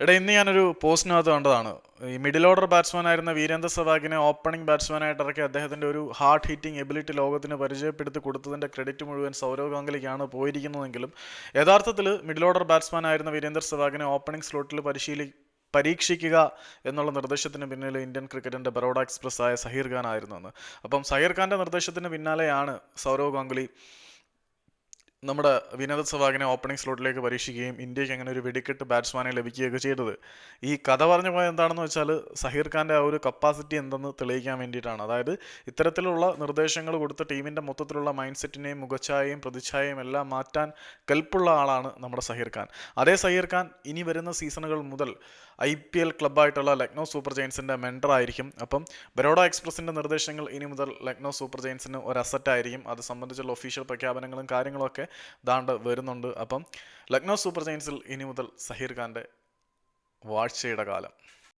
എടാ ഇന്ന് ഞാനൊരു പോസ്റ്റിനകത്ത് കണ്ടതാണ്. ഈ മിഡിൽ ഓർഡർ ബാറ്റ്സ്മാൻ ആയിരുന്ന വീരേന്ദ്ര സവാഗിനെ ഓപ്പണിംഗ് ബാറ്റ്സ്മാനായിട്ട് ഇറക്കി അദ്ദേഹത്തിന്റെ ഒരു ഹാർട്ട് ഹീറ്റിംഗ് എബിലിറ്റി ലോകത്തിന് പരിചയപ്പെടുത്തി കൊടുത്തതിന്റെ ക്രെഡിറ്റ് മുഴുവൻ സൗരവ് ഗാംഗുലിക്കാണ് പോയിരിക്കുന്നതെങ്കിലും യഥാർത്ഥത്തിൽ മിഡിൽ ഓർഡർ ബാറ്റ്സ്മാൻ ആയിരുന്ന വീരേന്ദ്ര സവാഗിനെ ഓപ്പണിംഗ് സ്ലോട്ടിൽ പരിശീലി പരീക്ഷിക്കുക എന്നുള്ള നിർദ്ദേശത്തിന് പിന്നിൽ ഇന്ത്യൻ ക്രിക്കറ്റിന്റെ ബറോഡ എക്സ്പ്രസ് ആയ സഹീർ ഖാൻ ആയിരുന്നു അന്ന്. അപ്പം സഹീർ ഖാന്റെ നിർദ്ദേശത്തിന് പിന്നാലെയാണ് സൗരവ് ഗാംഗുലി നമ്മുടെ വിനോദ് സവാഗിനെ ഓപ്പണിംഗ് സ്ലോട്ടിലേക്ക് പരീക്ഷിക്കുകയും ഇന്ത്യയ്ക്ക് അങ്ങനെ ഒരു വെടിക്കെട്ട് ബാറ്റ്സ്മാനെ ലഭിക്കുകയൊക്കെ ചെയ്തത്. ഈ കഥ പറഞ്ഞു പോയത് എന്താണെന്ന് വെച്ചാൽ സഹീർ ഖാന്റെ ആ ഒരു കപ്പാസിറ്റി എന്തെന്ന് തെളിയിക്കാൻ വേണ്ടിയിട്ടാണ്. അതായത് ഇത്തരത്തിലുള്ള നിർദ്ദേശങ്ങൾ കൊടുത്ത് ടീമിന്റെ മൊത്തത്തിലുള്ള മൈൻഡ് സെറ്റിനെയും മുഖച്ഛായയും പ്രതിച്ഛായയും എല്ലാം മാറ്റാൻ കൽപ്പുള്ള ആളാണ് നമ്മുടെ സഹീർ ഖാൻ. അതേ സഹീർ ഖാൻ ഇനി വരുന്ന സീസണുകൾ മുതൽ ഐ പി എൽ ക്ലബ്ബായിട്ടുള്ള ലക്നൗ സൂപ്പർ ജയൻസിന്റെ മെൻഡർ ആയിരിക്കും. അപ്പം ബറോഡ എക്സ്പ്രസിന്റെ നിർദ്ദേശങ്ങൾ ഇനി മുതൽ ലക്നൗ സൂപ്പർ ജയൻസിന് ഒരു അസറ്റ് ആയിരിക്കും. അത് സംബന്ധിച്ചുള്ള ഒഫീഷ്യൽ പ്രഖ്യാപനങ്ങളും കാര്യങ്ങളൊക്കെ ദാണ്ട് വരുന്നുണ്ട്. അപ്പം ലക്നൗ സൂപ്പർ ജയൻസിൽ ഇനി മുതൽ സഹീർ ഖാന്റെ വാഴ്ചയുടെ കാലം.